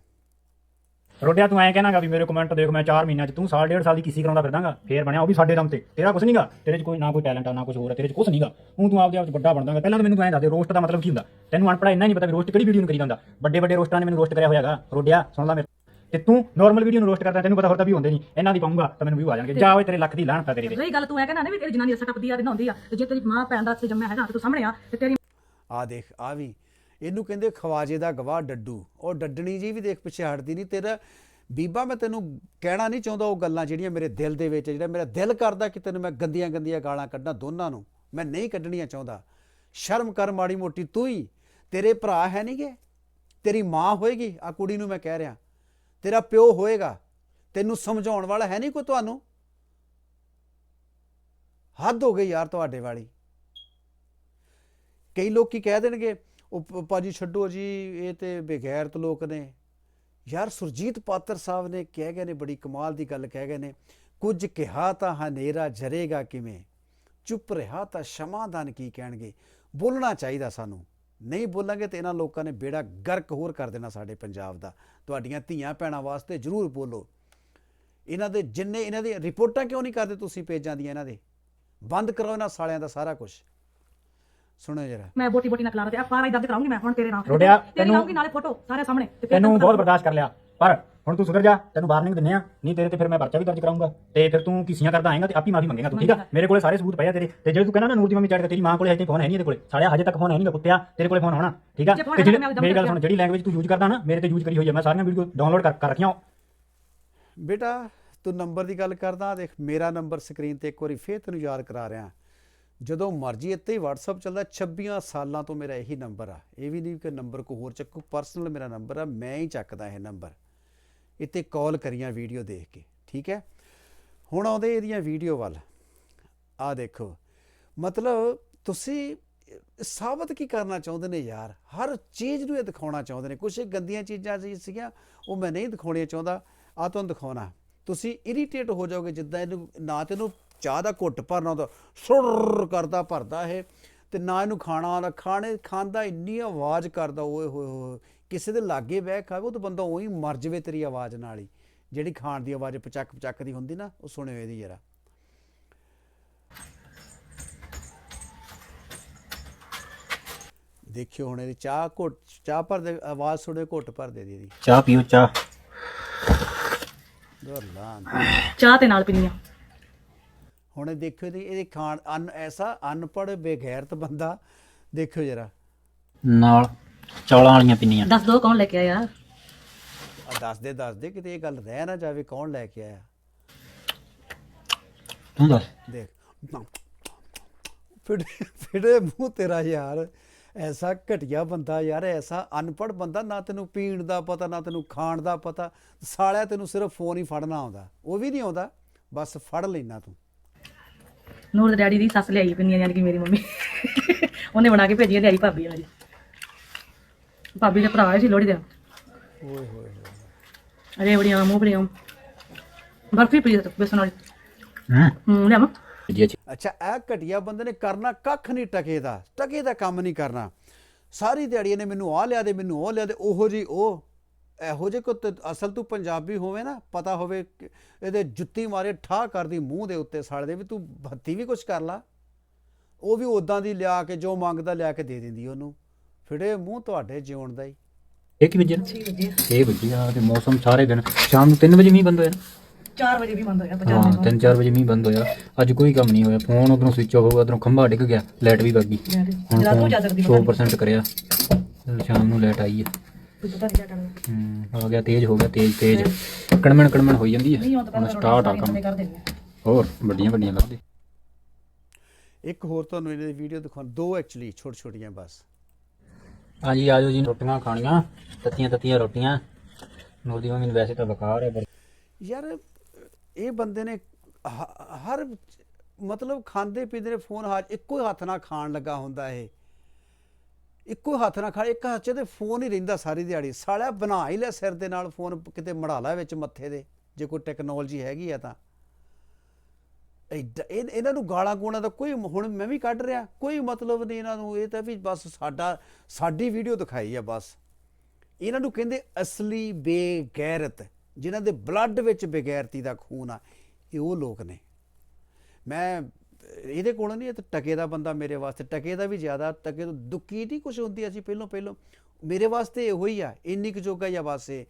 ਰੋਡਿਆ ਤੂੰ ਐਂ ਕਹਿਣਾਗਾ ਵੀ ਮੇਰੇ ਕਮੈਂਟ ਦੇਖ ਮੈਂ 4 ਮਹੀਨਿਆਂ ਚ ਤੂੰ ਸਾਲ ਡੇਢ ਸਾਲ ਦੀ ਕਿਸੇ ਕਰਾਉਂਦਾ ਫਿਰਦਾਗਾ? ਫੇਰ ਬਣਿਆ ਉਹ ਵੀ ਸਾਡੇ ਦਮ ਤੇ। ਤੇਰਾ ਕੁਝ ਨਹੀਂਗਾ ਤੇਰੇ ਚ ਕੋਈ ਨਾ ਕੋਈ ਟੈਲੈਂਟ ਆ ਨਾ ਕੁਝ ਹੋਰ ਆ ਤੇਰੇ ਚ ਕੁਝ ਨਹੀਂਗਾ ਹੁਣ ਤੂੰ ਆਪਦੇ ਆਪ ਚ ਵੱਡਾ ਬਣਦਾਗਾ। ਪਹਿਲਾਂ ਤਾਂ ਮੈਨੂੰ ਤੂੰ ਐਂ ਦੱਸ ਦੇ ਰੋਸਟ ਦਾ ਮਤਲਬ ਕੀ ਹੁੰਦਾ? ਤੈਨੂੰ ਅਨਪੜਾ ਇੰਨਾ ਨਹੀਂ ਪਤਾ ਵੀ ਰੋਸਟ ਕਿਹੜੀ ਵੀਡੀਓ ਨੂੰ ਕਰੀ ਜਾਂਦਾ। ਵੱਡੇ ਵੱਡੇ ਰੋਸਟਰਾਂ ਨੇ ਮੈਨੂੰ ਰੋਸਟ ਕਰਿਆ ਹੋਇਆਗਾ। ਰੋਡਿਆ ਸੁਣ ਲੈ ਮੇਰੇ ਤੇ। ਤੂੰ ਨਾਰਮਲ ਵੀਡੀਓ ਨੂੰ ਰੋਸਟ ਕਰਦਾ ਤੈਨੂੰ ਪਤਾ ਹੋਰ ਤਾਂ ਵੀ ਹੁੰਦੇ ਨਹੀਂ। ਇਹਨਾਂ ਦੀ ਪਾਉਂਗਾ ਤਾਂ ਮੈਨੂੰ ਵੀ ਆ ਜਾਣਗੇ। ਜਾ ਓਏ ਤੇਰੇ ਲੱਖ ਦੀ ਲਾਹਣਤ ਆ ਤੇਰੇ ਤੇ। ਰਹੀ ਗੱਲ ਤੂੰ ਐ ਕਹਿੰਦਾ ਨਾ ਵੀ ਤੇਰੀ ਜਨਾਨੀ ਅਸਰ ਟੱਪਦੀ ਆ ਤੇ ਨਹਾਉਂਦੀ ਆ। ਤੇ ਜੇ ਤੇਰੀ ਮਾਂ ਭੈਣ ਦਾ ਤੇ ਜੰਮਿਆ ਹੈਗਾ ਤੇ ਤੂੰ ਸਾਹਮਣੇ ਆ ਤੇ ਤੇਰੀ ਆ ਦੇਖ ਆ ਵੀ ਇਹਨੂੰ ਕਹਿੰਦੇ ਖਵਾਜੇ ਦਾ ਗਵਾਹ ਡੱਡੂ। ਉਹ ਡੱਡਣੀ ਜੀ ਵੀ ਦੇਖ ਪਿੱਛੇ ਹਟਦੀ ਨਹੀਂ ਤੇਰਾ ਬੀਬਾ, ਮੈਂ ਤੈਨੂੰ ਕਹਿਣਾ ਨਹੀਂ ਚਾਹੁੰਦਾ ਉਹ ਗੱਲਾਂ ਜਿਹੜੀਆਂ ਮੇਰੇ ਦਿਲ ਦੇ ਵਿੱਚ ਜਿਹੜਾ ਮੇਰਾ ਦਿਲ ਕਰਦਾ ਕਿ ਤੈਨੂੰ ਮੈਂ ਗੰਦੀਆਂ ਗੰਦੀਆਂ ਗਾਲਾਂ ਕੱਢਾਂ ਦੋਨਾਂ ਨੂੰ। ਮੈਂ ਨਹੀਂ ਕੱਢਣੀਆਂ ਚਾਹੁੰਦਾ। ਸ਼ਰਮ ਕਰ ਮਾੜੀ ਮੋਟੀ ਤੂੰ ਹੀ। ਤੇਰੇ ਭਰਾ ਹੈ ਨਹੀਂਗੇ ਤੇਰੀ ਮਾਂ ਹੋਏਗੀ ਆ ਕੁੜੀ ਨੂੰ ਮੈਂ ਕਹਿ ਰਿਹਾ। ਤੇਰਾ ਪਿਓ ਹੋਏਗਾ। ਤੈਨੂੰ ਸਮਝਾਉਣ ਵਾਲਾ ਹੈ ਨਹੀਂ ਕੋਈ ਤੁਹਾਨੂੰ? ਹੱਦ ਹੋ ਗਈ ਯਾਰ ਤੁਹਾਡੇ ਵਾਲੀ। ਕਈ ਲੋਕ ਕੀ ਕਹਿ ਦੇਣਗੇ ਉਹ ਪ- ਭਾਜੀ ਛੱਡੋ ਜੀ, ਇਹ ਤੇ ਬੇਗੈਰਤ ਲੋਕ ਨੇ। ਯਾਰ ਸੁਰਜੀਤ ਪਾਤਰ ਸਾਹਿਬ ਨੇ ਕਹਿ ਗਏ ਨੇ, ਬੜੀ ਕਮਾਲ ਦੀ ਗੱਲ ਕਹਿ ਗਏ ਨੇ, ਕੁਝ ਕਿਹਾ ਤਾਂ ਹਨੇਰਾ ਜਰੇਗਾ ਕਿਵੇਂ? ਚੁੱਪ ਰਿਹਾ ਤਾਂ ਸ਼ਮਾਦਾਨ ਕੀ ਕਹਿਣਗੇ? ਬੋਲਣਾ ਚਾਹੀਦਾ ਸਾਨੂੰ। ਨਹੀਂ ਬੋਲਾਂਗੇ ਤੇ ਇਹਨਾਂ ਲੋਕਾਂ ਨੇ ਬੇੜਾ ਗਰਕ ਹੋਰ ਕਰ ਦੇਣਾ ਸਾਡੇ ਪੰਜਾਬ ਦਾ। ਤੁਹਾਡੀਆਂ ਧੀਆਂ ਭੈਣਾਂ ਵਾਸਤੇ ਜ਼ਰੂਰ ਬੋਲੋ। ਇਹਨਾਂ ਦੇ ਜਿੰਨੇ, ਇਹਨਾਂ ਦੀ ਰਿਪੋਰਟਾਂ ਕਿਉਂ ਨਹੀਂ ਕਰਦੇ ਤੁਸੀਂ ਪੇਜਾਂ ਦੀਆਂ ਇਹਨਾਂ ਦੇ? ਬੰਦ ਕਰੋ ਇਹਨਾਂ ਸਾਲਿਆਂ ਦਾ ਸਾਰਾ ਕੁਝ ਸੁਣੋ ਜਰਾ। ਮੈਂ ਬੋਟੀ ਬੋਟੀ ਨਾਲ ਖਿਲਾਰਾ ਤੇ ਆ ਫਾਰਾ ਦਰਜ ਕਰਾਉਂਗੀ ਮੈਂ ਹੁਣ ਤੇਰੇ ਨਾਲ ਰੋਡਿਆ, ਤੇਰੀ ਤੈਨੂੰ- ਲਾਉਂਗੀ ਨਾਲੇ ਫੋਟੋ ਸਾਰੇ ਸਾਹਮਣੇ। ਤੇ ਫਿਰ ਤੈਨੂੰ ਬਹੁਤ ਬਰਦਾਸ਼ਤ ਕਰ ਲਿਆ। ਪਰ ਹੁਣ ਤੂੰ ਸੁਧਰ ਜਾ ਤੈਨੂੰ ਵਾਰਨਿੰਗ ਦਿੰਨੇ ਆ। ਨਹੀਂ ਤੇਰੇ ਤੇ ਫਿਰ ਮੈਂ ਪਰਚਾ ਵੀ ਦਰਜ ਕਰਾਉਂਗਾ ਤੇ ਫਿਰ ਤੂੰ ਕੀਸੀਆਂ ਕਰਦਾ ਆਏਗਾ ਤੇ ਆਪੀ ਮਾਫੀ ਮੰਗੇਗਾ ਤੂੰ ਠੀਕ ਆ? ਮੇਰੇ ਕੋਲੇ ਸਾਰੇ ਸਬੂਤ ਪਏ ਆ ਤੇਰੇ। ਤੇ ਜੇ ਤੂੰ ਕਹਿੰਦਾ ਨਾ ਨੂਰ ਦੀ ਮੰਮੀ ਚੜ ਕੇ ਤੇਰੀ ਮਾਂ ਕੋਲੇ ਹਜੇ ਫੋਨ ਹੈ ਨਹੀਂ ਇਹਦੇ ਕੋਲੇ। ਸਾਲਿਆ ਹਜੇ ਤੱਕ ਫੋਨ ਹੈ ਨਹੀਂਗਾ ਕੁੱਤਿਆ। ਤੇਰੇ ਕੋਲੇ ਫੋਨ ਹੋਣਾ ਠੀਕ ਆ? ਤੇ ਜਿਹੜੀ ਮੇਰੀ ਗੱਲ। ਸੁਣ ਜਿਹੜੀ ਲੈਂਗੁਏਜ ਤੂੰ ਯੂਜ਼ ਕਰਦਾ ਨਾ ਮੇਰੇ ਤੇ ਯੂਜ਼ ਕਰੀ ਹੋਈ ਹੈ ਮੈਂ ਸਾਰੀਆਂ ਵੀਡੀਓ ਡਾਊਨਲੋਡ ਕਰ ਕਰ ਰੱਖੀਆਂ। ਬੇਟਾ ਤੂੰ ਨੰਬਰ ਦੀ ਗੱਲ ਕਰਦਾ ਦੇਖ ਮੇਰਾ ਨੰਬਰ ਸਕਰੀਨ ਤੇ ਇੱਕ ਵਾਰੀ ਫੇਰ ਤੈਨੂੰ ਯਾਦ ਕਰਾ ਰਿਹਾ। ਜਦੋਂ ਮਰਜ਼ੀ ਇੱਥੇ ਹੀ WhatsApp ਚੱਲਦਾ 26 ਸਾਲਾਂ ਤੋਂ ਮੇਰਾ ਇਹੀ ਨੰਬਰ ਆ। ਇਹ ਵੀ ਨਹੀਂ ਕਿ ਨੰਬਰ ਕੋ ਹੋਰ ਚੱਕੂ ਪਰਸਨਲ ਮੇਰਾ ਨੰਬਰ ਆ, ਮੈਂ ਹੀ ਚੱਕਦਾ ਇਹ ਨੰਬਰ। ਇੱਥੇ ਕਾਲ ਕਰੀਆਂ ਵੀਡੀਓ ਦੇਖ ਕੇ, ਠੀਕ ਹੈ? ਹੁਣ ਆਉਂਦੇ ਇਹਦੀਆਂ ਵੀਡੀਓ ਵੱਲ। ਆ ਦੇਖੋ, ਮਤਲਬ ਤੁਸੀਂ ਸਾਬਤ ਕੀ ਕਰਨਾ ਚਾਹੁੰਦੇ ਨੇ ਯਾਰ? ਹਰ ਚੀਜ਼ ਨੂੰ ਇਹ ਦਿਖਾਉਣਾ ਚਾਹੁੰਦੇ ਨੇ। ਕੁਝ ਗੰਦੀਆਂ ਚੀਜ਼ਾਂ ਸੀ ਸੀਗੀਆਂ, ਉਹ ਮੈਂ ਨਹੀਂ ਦਿਖਾਉਣੀਆਂ ਚਾਹੁੰਦਾ। ਆ ਤੁਹਾਨੂੰ ਦਿਖਾਉਣਾ। ਤੁਸੀਂ ਇਰੀਟੇਟ ਹੋ ਜਾਓਗੇ ਜਿੱਦਾਂ ਇਹਨੂੰ, ਨਾ ਤੈਨੂੰ ਚਾਹ ਦਾ ਘੁੱਟ ਭਰਨਾ ਹੁੰਦਾ ਸੁਰ ਕਰਦਾ ਭਰਦਾ ਇਹ ਤੇ ਨਾ ਇਹਨੂੰ ਖਾਣਾ ਆਉਂਦਾ ਖਾਣੇ ਖਾਂਦਾ ਇੰਨੀ ਆਵਾਜ਼ ਕਰਦਾ ਓਏ ਹੋਏ ਹੋਏ ਕਿਸੇ ਦੇ ਲਾਗੇ ਬਹਿ ਖਾਵੇ ਉਹ ਤਾਂ ਬੰਦਾ ਉਹੀ ਮਰ ਜਾਵੇ ਤੇਰੀ ਆਵਾਜ਼ ਨਾਲ ਹੀ ਜਿਹੜੀ ਖਾਣ ਦੀ ਆਵਾਜ਼ ਪਚਕ ਪਚਕ ਦੀ ਹੁੰਦੀ ਨਾ ਉਹ ਸੁਣਿਓ ਇਹਦੀ ਜਰਾ। ਦੇਖਿਓ ਹੁਣ ਇਹਦੀ ਚਾਹ ਘੁੱਟ ਚਾਹ ਭਰ ਦੇ ਆਵਾਜ਼ ਸੁਣੇ ਘੁੱਟ ਭਰ ਦੇ ਦੀ ਇਹਦੀ। ਚਾਹ ਪੀਓ ਚਾਹ। ਚਾਹ ਤੇ ਨਾਲ ਪੀਣੀ ਆ। ਹੁਣ ਇਹ ਦੇਖਿਓ ਇਹਦੀ ਇਹਦੇ ਖਾਣ ਅਨ ਐਸਾ ਅਨਪੜ੍ਹ ਬੇਗੈਰਤ ਬੰਦਾ ਦੇਖਿਓ ਜਰਾ। ਨਾਲ ਚੌਲਾਂ ਵਾਲੀਆਂ ਪਿੰਨੀਆਂ। ਦੱਸ ਦੋ ਕੌਣ ਲੈ ਕੇ ਆਇਆ? ਆ ਦੱਸ ਦੇ ਦੱਸ ਦੇ ਕਿਤੇ ਇਹ ਗੱਲ ਰਹਿ ਨਾ ਜਾਵੇ ਕੌਣ ਲੈ ਕੇ ਆਇਆ। ਤੂੰ ਦੱਸ। ਦੇਖ ਫਿਰ ਫਿਰ ਮੂੰਹ ਤੇਰਾ ਯਾਰ। ਐਸਾ ਘਟਿਆ ਬੰਦਾ ਯਾਰ ਐਸਾ ਅਨਪੜ੍ਹ ਬੰਦਾ ਨਾ ਤੈਨੂੰ ਪੀਣ ਦਾ ਪਤਾ ਨਾ ਤੈਨੂੰ ਖਾਣ ਦਾ ਪਤਾ। ਸਾਲਿਆ ਤੈਨੂੰ ਸਿਰਫ ਫੋਨ ਹੀ ਫੜਨਾ ਆਉਂਦਾ। ਉਹ ਵੀ ਨਹੀਂ ਆਉਂਦਾ। ਬਸ ਫੜ ਲੈਣਾ ਤੂੰ। ਨੂਰ ਦੇ ਡੈਡੀ ਦੀ ਸੱਸ ਲਿਆਈ ਪਿੰਨੀਆਂ ਯਾਨੀ ਕਿ ਮੇਰੀ ਮੰਮੀ। ਉਹਨੇ ਬਣਾ ਕੇ ਭੇਜੀ ਲਿਆਈ ਭਾਬੀ ਵਾਲੀ ਭਾਬੀ ਦੇ ਭਰਾ ਸੀ ਲੋਹੜੀ ਦੇ। ਓਏ ਹੋਏ ਹੋਏ। ਅਰੇ ਬੜੀਆਂ ਮੂੰਹ ਬੜੀਆਂ ਬਰਫੀ ਪਈ ਬੇਸਨ ਵਾਲੀ। ਹੂੰ? ਹੂੰ ਲਿਆਵਾਂ। ਜੀ। ਅੱਛੀ ਅੱਛਾ ਇਹ ਘਟੀਆ ਬੰਦੇ ਨੇ ਕਰਨਾ ਕੱਖ ਨਹੀਂ ਟਕੇ ਦਾ। ਟਕੇ ਦਾ ਕੰਮ ਨਹੀਂ ਕਰਨਾ। ਸਾਰੀ ਦਿਹਾੜੀ ਇਹਨੇ ਮੈਨੂੰ ਆ ਲਿਆ ਦੇ ਮੈਨੂੰ ਉਹ ਲਿਆ ਦੇ ਉਹੋ ਜੀ ਉਹ। ਇਹੋ ਜੇ ਕੋ ਅਸਲ ਤੂੰ ਪੰਜਾਬੀ ਹੋਵੇ ਨਾ ਪਤਾ ਹੋਵੇ ਇਹਦੇ ਜੁੱਤੀ ਮਾਰੇ ਠਾ ਕਰਦੀ ਮੂੰਹ ਦੇ ਉੱਤੇ ਸਾਲੇ ਦੇ ਵੀ ਤੂੰ ਹੱਥੀ ਵੀ ਕੁਝ ਕਰ ਲਾ। ਉਹ ਵੀ ਉਦਾਂ ਦੀ ਲਿਆ ਕੇ ਜੋ ਮੰਗਦਾ ਲਿਆ ਕੇ ਦੇ ਦਿੰਦੀ ਉਹਨੂੰ। ਫਿੜੇ ਮੂੰਹ ਤੁਹਾਡੇ ਜਿਉਣ ਦਾ ਹੀ। ਇਹ ਕੀ ਵਜੇ ਠੀਕ ਹੈ ਜੀ 6 ਵਜੇ ਆ ਤੇ ਮੌਸਮ ਸਾਰੇ ਦਿਨ ਸ਼ਾਮ ਨੂੰ 3 ਵਜੇ ਮੀਂਹ ਬੰਦ ਹੋਇਆ ਨਾ? 4 ਵਜੇ ਵੀ ਬੰਦ ਹੋਇਆ ਹਾਂ 3-4 ਵਜੇ ਮੀਂਹ ਬੰਦ ਹੋਇਆ। ਅੱਜ ਕੋਈ ਕੰਮ ਨਹੀਂ ਹੋਇਆ। ਫੋਨ ਉਧਰੋਂ ਸਵਿਚ ਆਫ ਹੋ ਗਿਆ ਉਧਰੋਂ ਖੰਭਾ ਡਿੱਗ ਗਿਆ ਲਾਈਟ ਵੀ ਭੱਗ ਗਈ। ਹੁਣ ਰਾਤ ਨੂੰ ਜਾ ਸਕਦੀ ਪਤਾ 100% ਕਰਿਆ। ਸ਼ਾਮ ਨੂੰ ਲਾਈਟ ਆਈ ਹੈ ਕਰਨਾ ਹੂੰ ਆ ਗਿਆ ਤੇਜ਼ ਹੋ ਗਿਆ ਤੇਜ਼ ਤੇਜ਼। ਕਣਮਣ ਕਣਮਣ ਹੋਈ ਜਾਂਦੀ ਹੈ ਹੁਣ ਸਟਾਰਟ ਆ ਕੰਮ। ਕਰ ਦੇਣੀ ਆ। ਹੋਰ ਵੱਡੀਆਂ ਵੱਡੀਆਂ ਲੱਭਦੇ ਇੱਕ ਹੋਰ ਤੁਹਾਨੂੰ ਇਹਦੀ ਵੀਡੀਓ ਦਿਖਾਉਣ ਦੋ ਐਕਚੁਅਲੀ ਛੋਟ ਛੋਟੀਆਂ ਬਸ। ਹਾਂਜੀ ਆਜੋ ਜੀ ਰੋਟੀਆਂ ਖਾਣੀਆਂ। ਤੱਤੀਆਂ ਤੱਤੀਆਂ ਰੋਟੀਆਂ। ਨੂਰ ਦੀ ਮੰਮੀ ਨੂੰ ਵੈਸੇ ਤਾਂ ਬੁਖਾਰ ਹੈ ਪਰ ਯਾਰ ਇਹ ਬੰਦੇ ਨੇ ਹਰ ਮਤਲਬ ਖਾਂਦੇ ਪੀਂਦੇ ਨੇ ਫੋਨ ਹੱਥ ਇੱਕੋ ਹੀ ਹੱਥ ਨਾਲ ਖਾਣ ਲੱਗਾ ਹੁੰਦਾ ਇਹ। ਇੱਕੋ ਹੱਥ ਨਾਲ ਖਾ ਇੱਕ ਹੱਥ 'ਚ ਤੇ ਫੋਨ ਹੀ ਰਹਿੰਦਾ ਸਾਰੀ ਦਿਹਾੜੀ। ਸਾਲਿਆ ਬਣਾ ਹੀ ਲੈ ਸਿਰ ਦੇ ਨਾਲ ਫੋਨ, ਕਿਤੇ ਮੜਾਲਾ ਵਿੱਚ ਮੱਥੇ ਦੇ, ਜੇ ਕੋਈ ਟੈਕਨੋਲੋਜੀ ਹੈਗੀ ਆ ਤਾਂ। ਐਡਾ- ਇਹ- ਇਹਨਾਂ ਨੂੰ ਗਾਲਾਂ ਗੂਣਾ ਦਾ ਕੋਈ ਹੁਣ ਮੈਂ ਵੀ ਕੱਢ ਰਿਹਾ। ਕੋਈ ਮਤਲਬ ਨਹੀਂ ਇਹਨਾਂ ਨੂੰ। ਇਹ ਤਾਂ ਵੀ ਬਸ ਸਾਡਾ ਸਾਡੀ ਵੀਡੀਓ ਦਿਖਾਈ ਆ ਬਸ। ਇਹਨਾਂ ਨੂੰ ਕਹਿੰਦੇ ਅਸਲੀ ਬੇਗੈਰਤ, ਜਿਨ੍ਹਾਂ ਦੇ ਬਲੱਡ ਵਿੱਚ ਬੇਗੈਰਤੀ ਦਾ ਖੂਨ ਆ, ਇਹ ਉਹ ਲੋਕ ਨੇ। ਮੈਂ ਇਹਦੇ ਕੋਲ ਨਹੀਂ, ਇਹ ਤਾਂ ਟਕੇ ਦਾ ਬੰਦਾ ਮੇਰੇ ਵਾਸਤੇ, ਟਕੇ ਦਾ ਵੀ ਜ਼ਿਆਦਾ, ਟਕੇ ਤੋਂ ਦੁੱਕੀ ਨਹੀਂ ਕੁਝ ਹੁੰਦੀ ਅਸੀਂ ਪਹਿਲੋਂ ਪਹਿਲੋਂ। ਮੇਰੇ ਵਾਸਤੇ ਇਹੋ ਹੀ ਆ, ਇੰਨੀ ਕੁ ਜੋਗਾ ਹੀ ਆ ਬਸ ਇਹ।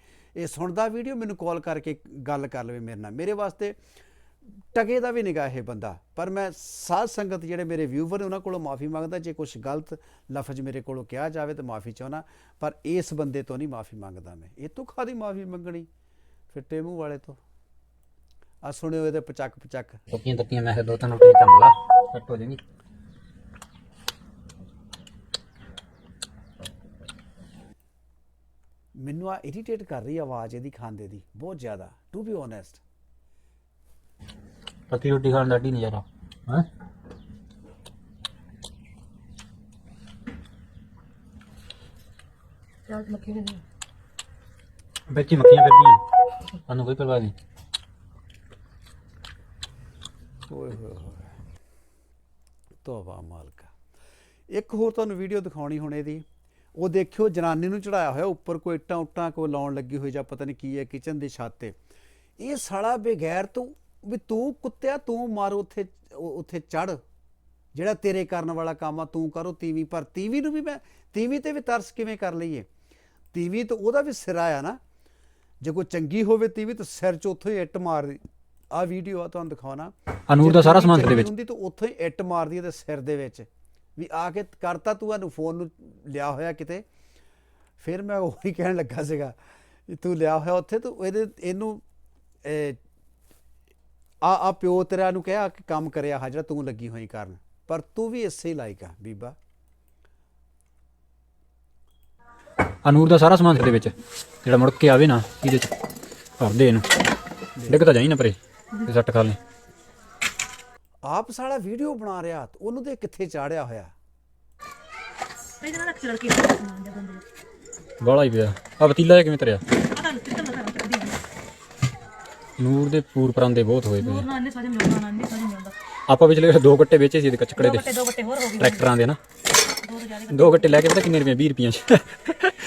ਸੁਣਦਾ ਵੀਡੀਓ, ਮੈਨੂੰ ਕਾਲ ਕਰਕੇ ਗੱਲ ਕਰ ਲਵੇ ਮੇਰੇ ਨਾਲ। ਮੇਰੇ ਵਾਸਤੇ ਟਕੇ ਦਾ ਵੀ ਨਿਗਾਹ ਇਹ ਬੰਦਾ। ਪਰ ਮੈਂ ਸਾਧ ਸੰਗਤ ਜਿਹੜੇ ਮੇਰੇ ਵਿਊਵਰ ਨੇ, ਉਹਨਾਂ ਕੋਲੋਂ ਮਾਫੀ ਮੰਗਦਾ, ਜੇ ਕੁਝ ਗਲਤ ਲਫ਼ਜ਼ ਮੇਰੇ ਕੋਲੋਂ ਕਿਹਾ ਜਾਵੇ ਤਾਂ ਮਾਫੀ ਚਾਹਣਾ ਪਰ ਇਸ ਬੰਦੇ ਤੋਂ ਨਹੀਂ ਮਾਫੀ ਮੰਗਦਾ ਮੈਂ। ਇਹ ਤੋਂ ਖਾਦੀ ਮਾਫੀ ਮੰਗਣੀ? ਫਿੱਟੇ ਮੂੰਹ ਵਾਲੇ ਤੋਂ। ਆ ਸੁਣਿਓ ਇਹਦੇ ਪਚੱਕ ਪਚੱਕ। ਤੱਤੀਆਂ ਤੱਤੀਆਂ ਮੈਂ ਕਿਹਾ ਦੋ ਤਿੰਨ ਰੋਟੀਆਂ ਚੰਬਲਾ ਸੈੱਟ ਹੋ ਜਾਣਗੀ ਮੈਨੂੰ ਆ ਇਰੀਟੇਟ ਕਰ ਰਹੀ ਆਵਾਜ਼ ਇਹਦੀ ਖਾਂਦੇ ਦੀ ਬਹੁਤ ਜ਼ਿਆਦਾ ਟੂ ਬੀ ਓਨੈਸਟ ਪੱਤੀ ਰੋਟੀ ਖਾਣ ਦਾ ਢੀ ਨਜ਼ਾਰਾ ਹਾਂ? ਚਾਹ ਮੱਖੀ ਨਹੀਂ। ਵਿੱਚ ਮੱਖੀਆਂ ਫਿਰਦੀਆਂ ਸਾਨੂੰ ਕੋਈ ਪਰਵਾਹ ਨਹੀਂ। ਓਏ ਹੋਏ ਹੋਏ। ਤੋਬਾ ਮਾਲਕਾ। ਇੱਕ ਹੋਰ ਤੁਹਾਨੂੰ ਵੀਡੀਓ ਦਿਖਾਉਣੀ ਹੁਣ ਇਹਦੀ। ਉਹ ਦੇਖਿਓ, ਜਨਾਨੀ ਨੂੰ ਚੜਾਇਆ ਹੋਇਆ, ਉੱਪਰ ਕੋਈ ਇੱਟਾਂ ਉੱਟਾਂ ਕੋ ਲਾਉਣ ਲੱਗੀ ਹੋਈ ਜਾਂ ਪਤਾ ਨਹੀਂ ਕੀ ਹੈ ਕਿਚਨ ਦੀ ਛੱਤ ਤੇ। ਇਹ ਸਾਲਾ ਬੇਗੈਰ ਤੂੰ, ਵੀ ਤੂੰ ਕੁੱਤਿਆ, ਤੂੰ ਮਾਰ ਉੱਥੇ ਉੱਥੇ ਚੜ ਜਿਹੜਾ ਤੇਰੇ ਕਰਨ ਵਾਲਾ ਕੰਮ ਆ, ਤੂੰ ਕਰੋ ਤੀਵੀ ਪਰ, ਤੀਵੀ ਨੂੰ ਵੀ ਮੈਂ, ਤੀਵੀ ਤੇ ਵੀ ਤਰਸ ਕਿਵੇਂ ਕਰ ਲਈਏ? ਤੀਵੀ ਤਾਂ ਉਹਦਾ ਵੀ ਸਿਰਾ ਆ ਨਾ। ਜੇ ਕੋਈ ਚੰਗੀ ਹੋਵੇ ਤੀਵੀ, ਤਾਂ ਸਿਰ 'ਚ ਉੱਥੋਂ ਹੀ ਇੱਟ ਮਾਰਦੀ ਆ ਵੀਡੀਓ ਆ ਤੁਹਾਨੂੰ ਦਿਖਾਉਣਾ। ਅਨੂਰ ਦਾ ਸਾਰਾ ਸਮਾਨ ਤੇਰੇ ਵਿੱਚ। ਹੁੰਦੀ ਤਾਂ ਉੱਥੋਂ ਹੀ ਇੱਟ ਮਾਰਦੀ ਤੇ ਸਿਰ ਦੇ ਵਿੱਚ। ਵੀ ਆ ਕੇ ਕਰਤਾ ਤੂੰ ਇਹਨੂੰ ਫੋਨ ਨੂੰ ਲਿਆ ਹੋਇਆ ਕਿਤੇ। ਫਿਰ ਮੈਂ ਉਹੀ ਕਹਿਣ ਲੱਗਾ ਸੀਗਾ ਤੂੰ ਲਿਆ ਹੋਇਆ ਉੱਥੇ ਤੂੰ ਇਹਦੇ ਇਹਨੂੰ ਇਹ, ਆ ਆ ਪਿਓ ਤੇਰਾ ਨੂੰ ਕਿਹਾ ਕਿ ਕੰਮ ਕਰਿਆ ਹਾਜਰਾ ਤੂੰ ਲੱਗੀ ਹੋਈ ਕਰਨ। ਪਰ ਤੂੰ ਵੀ ਇਸੇ ਹੀ ਲਾਇਕ ਆ ਬੀਬਾ। ਅਨੂਰ ਦਾ ਸਾਰਾ ਸਮਾਨ ਤੇਰੇ ਵਿੱਚ। ਜਿਹੜਾ ਮੁੜ ਕੇ ਆਵੇ ਨਾ ਇਹਦੇ ਚ ਭਰਦੇ ਇਹਨੂੰ। ਡਿੱਗ ਤਾਂ ਜਾਈ ਨਾ ਪਰੇ। ਤੇ ਸੱਟ ਖਾ ਲੈ ਆਪ ਸਾਲਾ ਵੀਡੀਓ ਬਣਾ ਰਿਹਾ ਤੇ ਉਹਨੂੰ ਤੇ ਕਿੱਥੇ ਚਾੜਿਆ ਹੋਇਆ। ਇਹਦੇ ਨਾਲ ਅਕਸਰ ਕੀ ਸਮਾਨ ਜਾਂ ਬੰਦੇ ਬਾਲਾ ਹੀ ਪਿਆ। ਆ ਪਤੀਲਾ ਜਿਹਾ ਕਿਵੇਂ ਤਰਿਆ? ਤਾਂ ਨੂਰ ਦੇ ਪੂਰ ਪਰਾਂਦੇ ਬਹੁਤ ਹੋਏ ਨੂਰ ਪਏ ਨਾਲ ਇੰਨੇ ਸਾਰੇ ਮਿਲਦਾ ਨਾਲ ਇੰਨੇ ਸਾਰੇ ਮਿਲਦਾ। ਆਪਾਂ ਪਿਛਲੇ ਦੋ ਗੱਟੇ ਵੇਚੇ ਸੀ ਇਹਦੇ ਕਚਕੜੇ ਦੋ। ਦੇ ਬੱਟੇ ਹੋਰ ਹੋ ਗਏ। ਟਰੈਕਟਰਾਂ ਦੇ ਨਾ। ਦੋ ਤੋਂ ਜ਼ਿਆਦਾ ਦੋ ਗੱਟੇ ਲੈ ਕੇ ਪਤਾ ਕਿੰਨੇ ਰੁਪਏ 20 ਰੁਪਈਆਂ ਚ।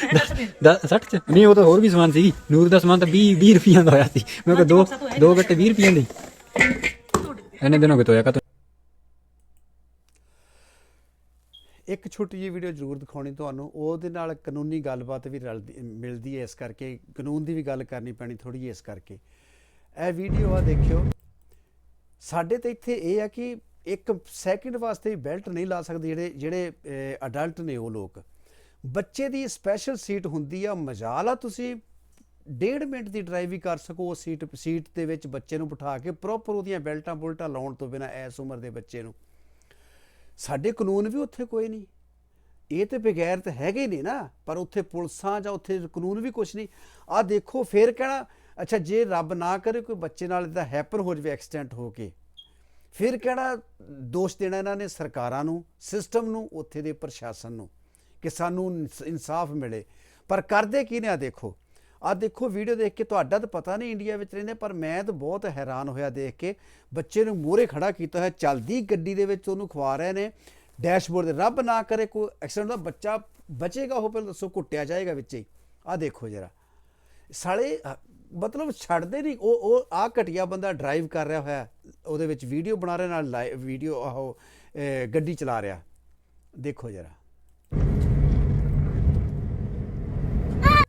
ਇਹ ਦੱਸ ਦੇ ਦਾ 60 ਚ? ਨਹੀਂ ਉਹ ਤਾਂ ਹੋਰ ਵੀ ਸਮਾਨ ਸੀ ਨੂਰ ਦਾ ਸਮਾਨ ਤਾਂ 20 20 ਰੁਪਈਆਂ ਦਾ ਹੋਇਆ ਸੀ। ਮੈਂ ਕਿਹਾ ਦੋ ਦੋ ਗੱਟੇ 20 ਰੁਪਈਆਂ ਦੇ। ਇਹਨੇ ਦਿਨੋਂ ਕਿਤੋਂ ਆਇਆ ਕਾ ਇੱਕ ਛੋਟੀ ਜਿਹੀ ਵੀਡੀਓ ਜ਼ਰੂਰ ਦਿਖਾਉਣੀ ਤੁਹਾਨੂੰ। ਉਹਦੇ ਨਾਲ ਕਾਨੂੰਨੀ ਗੱਲਬਾਤ ਵੀ ਰਲਦੀ ਮਿਲਦੀ ਹੈ ਇਸ ਕਰਕੇ। ਕਾਨੂੰਨ ਦੀ ਵੀ ਗੱਲ ਕਰਨੀ ਪੈਣੀ ਥੋੜੀ ਜਿਹੀ ਇਸ ਕਰਕੇ। ਇਹ ਵੀਡੀਓ ਆ ਦੇਖਿਓ। ਸਾਡੇ ਤੇ ਇੱਥੇ ਇਹ ਆ ਕਿ ਇੱਕ ਸੈਕਿੰਡ ਵਾਸਤੇ ਬੈਲਟ ਨਹੀਂ ਲਾ ਸਕਦੇ ਜਿਹੜੇ ਜਿਹੜੇ ਅਡਲਟ ਨੇ ਉਹ ਲੋਕ। ਬੱਚੇ ਦੀ ਸਪੈਸ਼ਲ ਸੀਟ ਹੁੰਦੀ ਆ, ਮਜਾਲ ਆ ਤੁਸੀਂ ਡੇਢ ਮਿੰਟ ਦੀ ਡਰਾਈਵ ਵੀ ਕਰ ਸਕੋ ਉਸ ਸੀਟ ਸੀਟ ਦੇ ਵਿੱਚ ਬੱਚੇ ਨੂੰ ਬਿਠਾ ਕੇ ਪ੍ਰੋਪਰ ਉਹਦੀਆਂ ਬੈਲਟਾਂ ਬੁਲਟਾਂ ਲਾਉਣ ਤੋਂ ਬਿਨਾ ਇਸ ਉਮਰ ਦੇ ਬੱਚੇ ਨੂੰ। ਸਾਡੇ ਕਾਨੂੰਨ ਵੀ ਉੱਥੇ ਕੋਈ ਨਹੀਂ। ਇਹ ਤੇ ਬਗੈਰ ਤਾਂ ਹੈਗੇ ਹੀ ਨਹੀਂ ਨਾ, ਪਰ ਉੱਥੇ ਪੁਲਿਸਾਂ ਜਾਂ ਉੱਥੇ ਕਾਨੂੰਨ ਵੀ ਕੁਝ ਨਹੀਂ। ਆ ਦੇਖੋ, ਫੇਰ ਕਹਿਣਾ, ਅੱਛਾ, ਜੇ ਰੱਬ ਨਾ ਕਰੇ, ਕੋਈ ਬੱਚੇ ਨਾਲ ਇਦਾਂ ਹੈਪਨ ਹੋ ਜਾਵੇ ਐਕਸੀਡੈਂਟ ਹੋ ਕੇ। ਫਿਰ ਕਿਹੜਾ ਦੋਸ਼ ਦੇਣਾ ਇਹਨਾਂ ਨੇ ਸਰਕਾਰਾਂ ਨੂੰ ਸਿਸਟਮ ਨੂੰ, ਉੱਥੇ ਦੇ ਪ੍ਰਸ਼ਾਸਨ ਨੂੰ ਕਿ ਸਾਨੂੰ ਇਨਸ- ਇਨਸਾਫ ਮਿਲੇ। ਪਰ ਕਰਦੇ ਕੀ ਨੇ ਆ ਦੇਖੋ। ਆ ਦੇਖੋ ਵੀਡੀਓ ਦੇਖ ਕੇ ਤੁਹਾਡਾ ਤਾਂ ਪਤਾ ਨਹੀਂ ਇੰਡੀਆ ਵਿੱਚ ਰਹਿੰਦੇ, ਪਰ ਮੈਂ ਤਾਂ ਬਹੁਤ ਹੈਰਾਨ ਹੋਇਆ ਦੇਖ ਕੇ। ਬੱਚੇ ਨੂੰ ਮੂਹਰੇ ਖੜਾ ਕੀਤਾ ਹੋਇਆ, ਚੱਲਦੀ ਗੱਡੀ ਦੇ ਵਿੱਚ ਉਹਨੂੰ ਖਵਾ ਰਹੇ ਨੇ। ਡੈਸ਼ਬੋਰਡ ਦੇ ਰੱਬ ਨਾ ਕਰੇ ਕੋਈ ਐਕਸੀਡੈਂਟ ਦਾ ਬੱਚਾ ਬਚੇਗਾ, ਉਹ ਪਹਿਲਾਂ ਦੱਸੋ ਕੁੱਟਿਆ ਜਾਏਗਾ ਵਿੱਚ ਹੀ। ਆ ਦੇਖੋ ਜਰਾ। ਸਾਲੇ ਮਤਲਬ ਛੱਡਦੇ ਨਹੀਂ। ਉਹ ਉਹ ਆ ਘਟਿਆ ਬੰਦਾ ਡਰਾਈਵ ਕਰ ਰਿਹਾ ਹੋਇਆ। ਉਹਦੇ ਵਿੱਚ ਵੀਡੀਓ ਬਣਾ ਰਿਹਾ, ਨਾਲ ਵੀਡੀਓ ਆਹੋ ਗੱਡੀ ਚਲਾ ਰਿਹਾ। ਦੇਖੋ ਜਰਾ।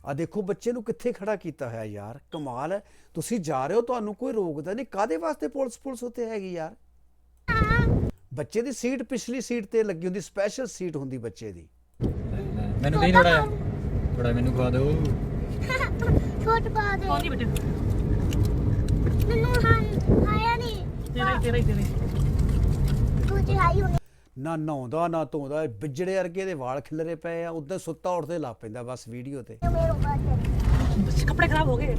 ਆ ਦੇਖੋ, ਬੱਚੇ ਨੂੰ ਕਿੱਥੇ ਖੜਾ ਕੀਤਾ ਹੋਇਆ ਯਾਰ। ਕਮਾਲ ਹੈ। ਤੁਸੀਂ ਜਾ ਰਹੇ ਹੋ, ਤੁਹਾਨੂੰ ਕੋਈ ਰੋਕਦਾ ਨਹੀਂ। ਕਾਦੇ ਵਾਸਤੇ ਪੁਲਿਸ ਪੁਲਿਸ ਉੱਤੇ ਹੈਗੀ ਯਾਰ? ਬੱਚੇ ਦੀ ਸੀਟ ਪਿਛਲੀ ਸੀਟ ਤੇ ਲੱਗੀ ਹੁੰਦੀ ਸਪੈਸ਼ਲ ਸੀਟ ਹੁੰਦੀ ਬੱਚੇ ਦੀ। ਮੈਨੂੰ ਨਹੀਂ ਥੋੜਾ ਥੋੜਾ ਮੈਨੂੰ ਖਵਾ ਦਿਓ। ਛੋਟ ਪਾ ਦੇ। ਕੌਣ ਨਹੀਂ ਬੇਟੇ ਮੈਨੂੰ ਹਾਂ ਆਇਆ ਨਹੀਂ ਤੇਰਾ ਹੀ ਤੇਰਾ ਹੀ ਤੇਰਾ ਹੀ। ਤੂੰ ਤੇ ਆਈ ਹੋਣੀ। ਨਾ ਨਹਾਉਂਦਾ ਨਾ ਧੋਂਦਾ ਬਿਜੜੇ ਵਰਗੇ ਦੇ ਵਾਲ ਖਿਲਰੇ ਪਏ ਆ ਉਦੋਂ ਸੁੱਤਾ ਉੱਠਦੇ ਲੱਗ ਪੈਂਦਾ ਬਸ ਵੀਡੀਓ ਤੇ। ਮੇਰੇ ਬਾਅਦ ਬਸ ਕੱਪੜੇ ਖਰਾਬ ਹੋ ਗਏ।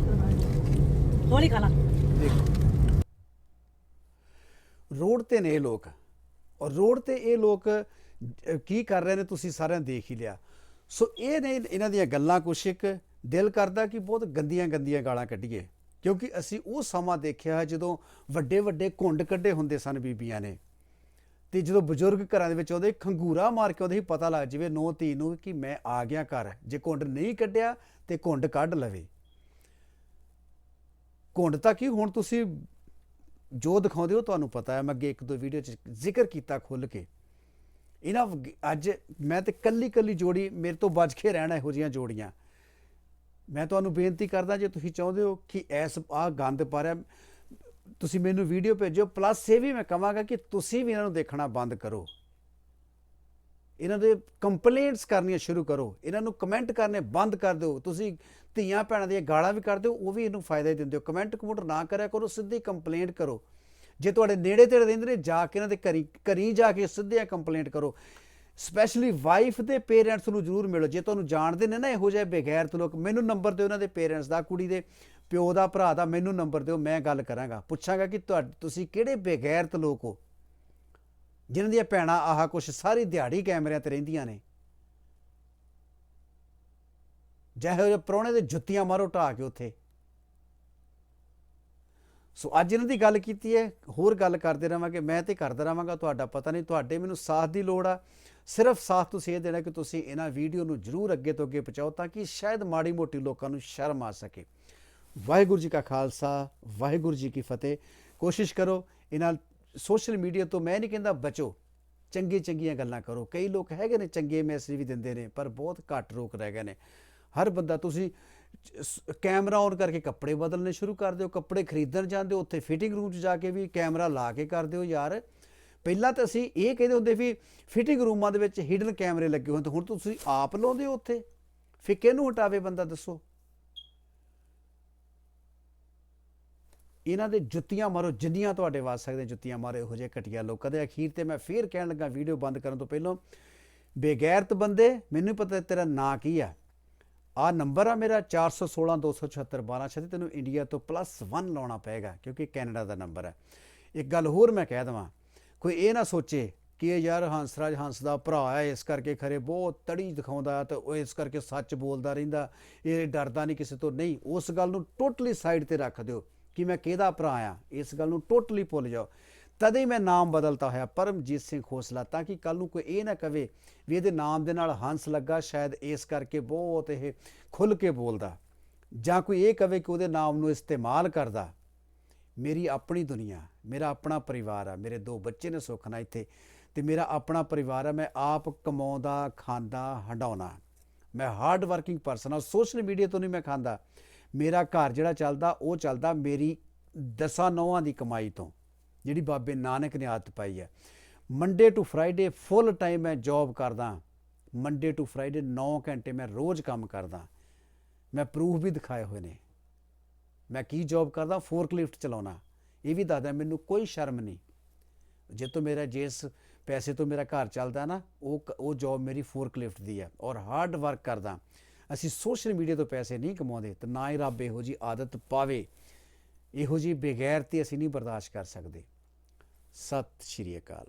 ਹੌਲੀ ਖਾ ਲਾ। ਦੇਖੋ। ਰੋਡ ਤੇ ਨੇ ਇਹ ਲੋਕ। ਔਰ ਰੋਡ ਤੇ ਇਹ ਲੋਕ ਅਹ, ਕੀ ਕਰ ਰਹੇ ਨੇ ਤੁਸੀਂ ਸਾਰਿਆਂ ਨੇ ਦੇਖ ਹੀ ਲਿਆ। ਸੋ ਇਹ ਨੇ ਇਹਨਾਂ ਦੀਆਂ ਗੱਲਾਂ ਕੁਛ ਇੱਕ ਦਿਲ ਕਰਦਾ ਕਿ ਬਹੁਤ ਗੰਦੀਆਂ ਗੰਦੀਆਂ ਗਾਲਾਂ ਕੱਢੀਏ। ਕਿਉਂਕਿ ਅਸੀਂ ਉਹ ਸਮਾਂ ਦੇਖਿਆ ਹੈ ਜਦੋਂ ਵੱਡੇ ਵੱਡੇ ਘੁੰਡ ਕੱਢੇ ਹੁੰਦੇ ਸਨ ਬੀਬੀਆਂ ਨੇ। ਤੇ ਜਦੋਂ ਬਜ਼ੁਰਗ ਘਰਾਂ ਦੇ ਵਿੱਚ ਆਉਂਦੇ, ਖੰਗੂਰਾ ਮਾਰ ਕੇ ਉਹਦੇ ਹੀ ਪਤਾ ਲੱਗ ਜਾਵੇ ਨੋ ਧੀ ਨੂੰ ਕਿ ਮੈਂ ਆ ਗਿਆ ਘਰ। ਜੇ ਘੁੰਡ ਨਹੀਂ ਕੱਢਿਆ ਤੇ ਘੁੰਡ ਕੱਢ ਲਵੇ। ਘੁੰਡ ਤਾਂ ਕੀ, ਹੁਣ ਤੁਸੀਂ ਜੋ ਦਿਖਾਉਂਦੇ ਹੋ ਤੁਹਾਨੂੰ ਪਤਾ ਹੈ। ਮੈਂ ਅੱਗੇ ਇੱਕ ਦੋ ਵੀਡੀਓ 'ਚ ਜ਼ਿਕਰ ਕੀਤਾ ਖੁੱਲ ਕੇ। ਇਹਨਾਂ ਅੱਜ ਮੈਂ ਤੇ ਕੱਲੀ ਕੱਲੀ ਜੋੜੀ, ਮੇਰੇ ਤੋਂ ਬਚ ਕੇ ਰਹਿਣਾ ਇਹੋ ਜਿਹੀਆਂ ਜੋੜੀਆਂ। ਮੈਂ ਤੁਹਾਨੂੰ ਬੇਨਤੀ ਕਰਦਾ, ਜੇ ਤੁਸੀਂ ਚਾਹੁੰਦੇ ਹੋ ਕਿ ਐਸ ਆ ਗੰਦ ਪਾ ਰਿਹਾ ਤੁਸੀਂ ਮੈਨੂੰ ਵੀਡੀਓ ਭੇਜੋ ਪਲੱਸ ਇਹ ਵੀ ਮੈਂ ਕਹਾਂਗਾ ਕਿ ਤੁਸੀਂ ਵੀ ਇਹਨਾਂ ਨੂੰ ਦੇਖਣਾ ਬੰਦ ਕਰੋ। ਇਹਨਾਂ ਦੇ ਕੰਪਲੇਂਟਸ ਕਰਨੀਆਂ ਸ਼ੁਰੂ ਕਰੋ। ਇਹਨਾਂ ਨੂੰ ਕਮੈਂਟ ਕਰਨੇ ਬੰਦ ਕਰ ਦਿਓ। ਤੁਸੀਂ ਧੀਆਂ ਭੈਣਾਂ ਦੀਆਂ ਗਾਲਾਂ ਵੀ ਕਰਦੇ ਹੋ, ਉਹ ਵੀ ਇਹਨੂੰ ਫਾਇਦਾ ਹੀ ਦਿੰਦੇ ਹੋ। ਕਮੈਂਟ ਕਮੂਟ ਨਾ ਕਰਿਆ ਕਰੋ, ਸਿੱਧੀ ਕੰਪਲੇਂਟ ਕਰੋ। ਜੇ ਤੁਹਾਡੇ ਨੇੜੇ ਤੇੜੇ ਰਹਿੰਦੇ ਨੇ, ਜਾ ਕੇ ਇਹਨਾਂ ਦੇ ਘਰੀ ਘਰੀ ਜਾ ਕੇ ਸਿੱਧੇ ਕੰਪਲੇਂਟ ਕਰੋ। ਸਪੈਸ਼ਲੀ ਵਾਈਫ ਦੇ ਪੇਰੈਂਟਸ ਨੂੰ ਜ਼ਰੂਰ ਮਿਲੋ। ਜੇ ਤੁਹਾਨੂੰ ਜਾਣਦੇ ਨੇ ਨਾ ਇਹੋ ਜਿਹੇ ਬੇਗੈਰਤ ਲੋਕ, ਮੈਨੂੰ ਨੰਬਰ ਦਿਓ ਇਹਨਾਂ ਦੇ ਪੇਰੈਂਟਸ ਦਾ, ਕੁੜੀ ਦੇ ਪਿਓ ਦਾ, ਭਰਾ ਦਾ, ਮੈਨੂੰ ਨੰਬਰ ਦਿਓ, ਮੈਂ ਗੱਲ ਕਰਾਂਗਾ। ਪੁੱਛਾਂਗਾ ਕਿ ਤੁਹਾ- ਤੁਸੀਂ ਕਿਹੜੇ ਬੇਗੈਰਤ ਲੋਕ ਹੋ? ਜਿਨ੍ਹਾਂ ਦੀਆਂ ਭੈਣਾਂ ਆਹ ਕੁਛ ਸਾਰੀ ਦਿਹਾੜੀ ਕੈਮਰਿਆਂ ਤੇ ਰਹਿੰਦੀਆਂ ਨੇ। ਜਿਹੋ ਜਿਹੇ ਪ੍ਰਾਹੁਣੇ ਦੇ ਜੁੱਤੀਆਂ ਮਾਰੋ ਢਾ ਕੇ ਉੱਥੇ। ਸੋ ਅੱਜ ਇਹਨਾਂ ਦੀ ਗੱਲ ਕੀਤੀ ਹੈ। ਹੋਰ ਗੱਲ ਕਰਦੇ ਰਵਾਂਗੇ। ਮੈਂ ਤੇ ਕਰਦਾ ਰਵਾਂਗਾ। ਤੁਹਾਡਾ ਪਤਾ ਨਹੀਂ, ਤੁਹਾਡੇ ਮੈਨੂੰ ਸਾਥ ਦੀ ਲੋੜ ਆ। ਸਿਰਫ ਸਾਥ ਤੁਸੀਂ ਇਹ ਦੇਣਾ ਕਿ ਤੁਸੀਂ ਇਹਨਾਂ ਵੀਡੀਓ ਨੂੰ ਜਰੂਰ ਅੱਗੇ ਤੋਂ ਅੱਗੇ ਪਹੁੰਚਾਓ ਤਾਂ ਕਿ ਸ਼ਾਇਦ ਮਾੜੀ ਮੋਟੀ ਲੋਕਾਂ ਨੂੰ ਸ਼ਰਮ ਆ ਸਕੇ। ਵਾਹਿਗੁਰੂ ਜੀ ਕਾ ਖਾਲਸਾ, ਵਾਹਿਗੁਰੂ ਜੀ ਕੀ ਫਤਿਹ। ਕੋਸ਼ਿਸ਼ ਕਰੋ ਇਹਨਾਂ ਸੋਸ਼ਲ ਮੀਡੀਆ ਤੋਂ ਮੈਂ ਨਹੀਂ ਕਹਿੰਦਾ ਬਚੋ ਚੰਗੀ ਚੰਗੀਆਂ ਗੱਲਾਂ ਕਰੋ। ਕਈ ਲੋਕ ਹੈਗੇ ਨੇ ਚੰਗੇ ਮੈਸੇਜ ਵੀ ਦਿੰਦੇ ਨੇ, ਪਰ ਬਹੁਤ ਘੱਟ ਲੋਕ ਰਹਿ ਗਏ ਨੇ। ਹਰ ਬੰਦਾ ਤੁਸੀਂ ਕੈਮਰਾ ਔਨ ਕਰਕੇ ਕੱਪੜੇ ਬਦਲਨੇ ਸ਼ੁਰੂ ਕਰ ਦਿਓ, ਕੱਪੜੇ ਖਰੀਦਣ ਜਾਂਦੇ ਹੋ, ਉੱਥੇ ਫਿਟਿੰਗ ਰੂਮ 'ਚ ਜਾ ਕੇ ਵੀ ਕੈਮਰਾ ਲਾ ਕੇ ਕਰ ਦਿਓ ਯਾਰ। ਪਹਿਲਾਂ ਤਾਂ ਅਸੀਂ ਇਹ ਕਹਿੰਦੇ ਹੁੰਦੇ ਵੀ ਫਿਟਿੰਗ ਰੂਮਾਂ ਦੇ ਵਿੱਚ ਹਿਡਨ ਕੈਮਰੇ ਲੱਗੇ ਹੋਣ ਤੇ ਹੁਣ ਤੁਸੀਂ ਆਪ ਲਾਉਂਦੇ ਹੋ ਉੱਥੇ। ਫਿਰ ਕਿਹਨੂੰ ਹਟਾਵੇ ਬੰਦਾ ਦੱਸੋ? ਇਹਨਾਂ ਦੇ ਜੁੱਤੀਆਂ ਮਾਰੋ, ਜਿੰਨੀਆਂ ਤੁਹਾਡੇ ਵੱਸ ਸਕਦੇ ਜੁੱਤੀਆਂ ਮਾਰੋ, ਇਹੋ ਜਿਹੇ ਘਟੀਆ ਲੋਕਾਂ। ਦੇ ਅਖੀਰ ਤੇ ਮੈਂ ਫੇਰ ਕਹਿਣ ਲੱਗਾ ਵੀਡੀਓ ਬੰਦ ਕਰਨ ਤੋਂ ਪਹਿਲਾਂ, ਬੇਗੈਰਤ ਬੰਦੇ, ਮੈਨੂੰ ਪਤਾ ਤੇਰਾ ਨਾਂ ਕੀ ਆ। ਆ ਨੰਬਰ ਆ ਮੇਰਾ 4162761236 ਤੈਨੂੰ ਇੰਡੀਆ ਤੋਂ ਪਲੱਸ 1 ਲਾਉਣਾ ਪਏਗਾ, ਕਿਉਂਕਿ ਕੈਨੇਡਾ ਦਾ ਨੰਬਰ ਹੈ ਇੱਕ ਗੱਲ ਹੋਰ ਮੈਂ ਕਹਿ ਦਵਾਂ ਕੋਈ ਇਹ ਨਾ ਸੋਚੇ ਕਿ ਇਹ ਯਾਰ ਹੰਸਰਾਜ ਹੰਸ ਦਾ ਭਰਾ ਹੈ, ਇਸ ਕਰਕੇ ਖਰੇ ਬਹੁਤ ਤੜੀ ਦਿਖਾਉਂਦਾ ਤੇ ਉਹ ਇਸ ਕਰਕੇ ਸੱਚ ਬੋਲਦਾ ਰਹਿੰਦਾ, ਇਹ ਡਰਦਾ ਨਹੀਂ ਕਿਸੇ ਤੋਂ। ਨਹੀਂ, ਉਸ ਗੱਲ ਨੂੰ ਟੋਟਲੀ ਸਾਈਡ ਤੇ ਰੱਖ ਦਿਓ ਕਿ ਮੈਂ ਕਿਹਦਾ ਭਰਾ ਆ, ਇਸ ਗੱਲ ਨੂੰ ਟੋਟਲੀ ਭੁੱਲ ਜਾਓ। ਤਦੇ ਮੈਂ ਨਾਮ ਬਦਲਤਾ ਹੋਇਆ, ਪਰਮਜੀਤ ਸਿੰਘ ਖੋਸਲਾ, ਤਾਂ ਕਿ ਕੱਲ ਨੂੰ ਕੋਈ ਇਹ ਨਾ ਕਵੇ ਵੀ ਇਹਦੇ ਨਾਮ ਦੇ ਨਾਲ ਹੰਸ ਲੱਗਾ, ਸ਼ਾਇਦ ਇਸ ਕਰਕੇ ਬਹੁਤ ਇਹ ਖੁੱਲ ਕੇ ਬੋਲਦਾ। ਜਾਂ ਕੋਈ ਇਹ ਕਵੇ ਕਿ ਉਹਦੇ ਨਾਮ ਨੂੰ ਇਸਤੇਮਾਲ ਕਰਦਾ। ਮੇਰੀ ਆਪਣੀ ਦੁਨੀਆ, ਮੇਰਾ ਆਪਣਾ ਪਰਿਵਾਰ ਆ, ਮੇਰੇ ਦੋ ਬੱਚੇ ਨੇ ਸੁੱਖ ਨਾਲ ਇੱਥੇ ਤੇ ਮੇਰਾ ਆਪਣਾ ਪਰਿਵਾਰ ਆ, ਮੈਂ ਆਪ ਕਮਾਉਂਦਾ, ਖਾਂਦਾ, ਹੰਡਾਉਣਾ। ਮੈਂ ਹਾਰਡ ਵਰਕਿੰਗ ਪਰਸਨ ਆ ਸੋਸ਼ਲ ਮੀਡੀਆ ਤੋਂ ਨਹੀਂ ਮੈਂ ਖਾਂਦਾ। ਮੇਰਾ ਘਰ ਜਿਹੜਾ ਚੱਲਦਾ, ਉਹ ਚੱਲਦਾ ਮੇਰੀ ਦਸਾਂ ਨੌਆਂ ਦੀ ਕਮਾਈ ਤੋਂ, ਜਿਹੜੀ ਬਾਬੇ ਨਾਨਕ ਨੇ ਆਦਤ ਪਾਈ ਹੈ Monday to Friday full time ਮੈਂ ਜੌਬ ਕਰਦਾ। ਮੰਡੇ ਟੂ ਫਰਾਈਡੇ 9 ਘੰਟੇ ਮੈਂ ਰੋਜ਼ ਕੰਮ ਕਰਦਾ। ਮੈਂ ਪ੍ਰੂਫ ਵੀ ਦਿਖਾਏ ਹੋਏ ਨੇ। ਮੈਂ ਕੀ ਜੌਬ ਕਰਦਾ ਫੋਰਕਲਿਫਟ ਚਲਾਉਣਾ। ਇਹ ਵੀ ਦੱਸਦਾ, ਮੈਨੂੰ ਕੋਈ ਸ਼ਰਮ ਨਹੀਂ। ਜੇ ਤੋਂ ਮੇਰਾ ਜਿਸ ਪੈਸੇ ਤੋਂ ਮੇਰਾ ਘਰ ਚੱਲਦਾ ਨਾ, ਉਹ ਕ- ਉਹ ਜੌਬ ਮੇਰੀ ਫੋਰਕਲਿਫਟ ਦੀ ਹੈ ਔਰ ਹਾਰਡ ਵਰਕ ਕਰਦਾ। ਅਸੀਂ ਸੋਸ਼ਲ ਮੀਡੀਆ ਤੋਂ ਪੈਸੇ ਨਹੀਂ ਕਮਾਉਂਦੇ, ਤੇ ਨਾ ਹੀ ਰੱਬ ਇਹੋ ਜੀ ਆਦਤ ਪਾਵੇ। ਇਹੋ ਜੀ ਬੇਗੈਰਤੀ ਅਸੀਂ ਨਹੀਂ ਬਰਦਾਸ਼ਤ ਕਰ ਸਕਦੇ। ਸਤਿ ਸ਼੍ਰੀ ਅਕਾਲ।